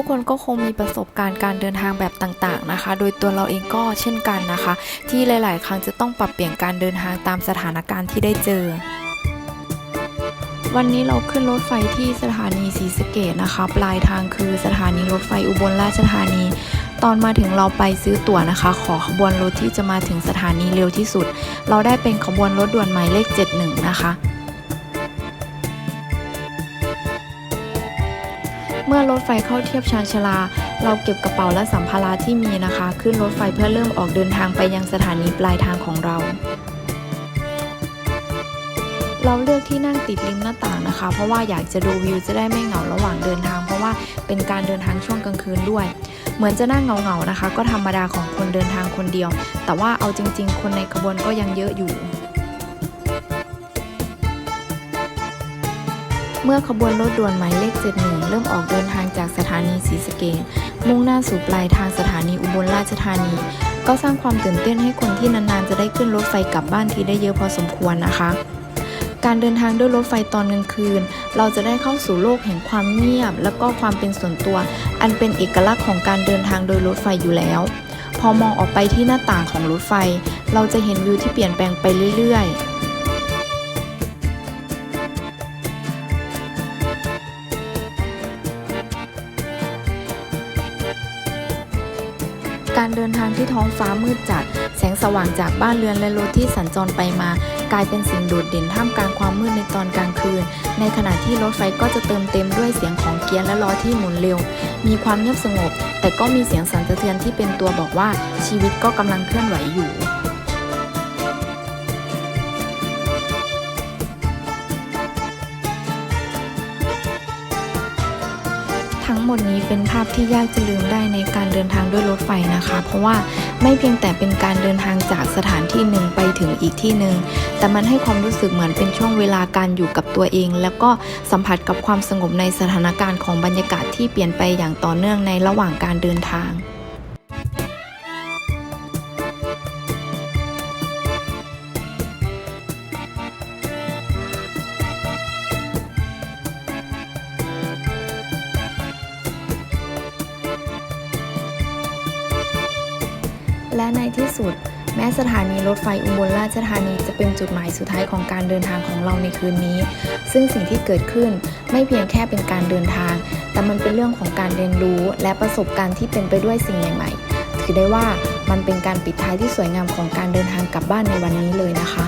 ทุกคนก็คงมีประสบการณ์การเดินทางแบบต่างๆนะคะ โดยตัวเราเองก็เช่นกันนะคะ ที่หลาย ๆ ครั้งจะต้องปรับเปลี่ยนการเดินทางตามสถานการณ์ที่ได้เจอวันนี้เราขึ้นรถไฟที่สถานีศรีสะเกดนะคะ ปลายทางคือสถานีรถไฟอุบลราชธานี ตอนมาถึงเราไปซื้อตั๋วนะคะ ขอขบวนรถที่จะมาถึงสถานีเร็วที่สุด เราได้เป็นขบวนรถด่วนหมายเลข 71 นะคะ เมื่อรถไฟเข้าเทียบชานชาลา เราเก็บกระเป๋าและสัมภาระที่มีนะคะ ขึ้นรถไฟเพื่อเริ่มออกเดินทางไปยังสถานีปลายทางของเรา เราเลือกที่นั่งติดริมหน้าต่างนะคะ เพราะว่าอยากจะดูวิวจะได้ไม่เหงาระหว่างเดินทาง เพราะว่าเป็นการเดินทางช่วงกลางคืนด้วย เหมือนจะนั่งเหงาๆนะคะ ก็ธรรมดาของคนเดินทางคนเดียว แต่ว่าเอาจริง ๆ คนในขบวนก็ยังเยอะอยู่ เมื่อขบวนรถด่วนหมายเลข 71 เริ่มออกเดินทางจากสถานีศรีสะเกษมุ่งหน้าสู่ปลายทางสถานีอุบลราชธานี ก็สร้างความตื่นเต้นให้คนที่นานๆ จะได้ขึ้นรถไฟกลับบ้านที่ได้เยอะพอสมควรนะคะ การเดินทางด้วยรถไฟตอนกลางคืน เราจะได้เข้าสู่โลกแห่งความเงียบ และก็ความเป็นส่วนตัว อันเป็นเอกลักษณ์ของการเดินทางโดยรถไฟอยู่แล้ว พอมองออกไปที่หน้าต่างของรถไฟ เราจะเห็นวิวที่เปลี่ยนแปลงไปเรื่อยๆ การเดินทางที่ท้องฟ้ามืดจัด แสงสว่างจากบ้านเรือนและรถที่สัญจรไปมา กลายเป็นสิ่งโดดเด่นท่ามกลางความมืดในตอนกลางคืน ในขณะที่รถไฟก็จะเติมเต็มด้วยเสียงของเกียร์และล้อที่หมุนเร็ว มีความเงียบสงบ แต่ก็มีเสียงสั่นสะเทือนที่เป็นตัวบอกว่าชีวิตก็กำลังเคลื่อนไหวอยู่ ทั้งหมดนี้เป็นภาพที่ยากจะลืมได้ในการเดินทางด้วยรถไฟนะคะ เพราะว่าไม่เพียงแต่เป็นการเดินทางจากสถานที่หนึ่งไปถึงอีกที่หนึ่ง แต่มันให้ความรู้สึกเหมือนเป็นช่วงเวลาการอยู่กับตัวเอง แล้วก็สัมผัสกับความสงบในสถานการณ์ของบรรยากาศที่เปลี่ยนไปอย่างต่อเนื่องในระหว่างการเดินทาง และในที่สุด แม้สถานีรถไฟอุบลราชธานีจะเป็นจุดหมายสุดท้ายของการเดินทางของเราในคืนนี้ ซึ่งสิ่งที่เกิดขึ้นไม่เพียงแค่เป็นการเดินทาง แต่มันเป็นเรื่องของการเรียนรู้ และประสบการณ์ที่เป็นไปด้วยสิ่งใหม่ๆถือได้ว่ามันเป็นการปิดท้ายที่สวยงามของการเดินทางกลับบ้านในวันนี้เลยนะคะ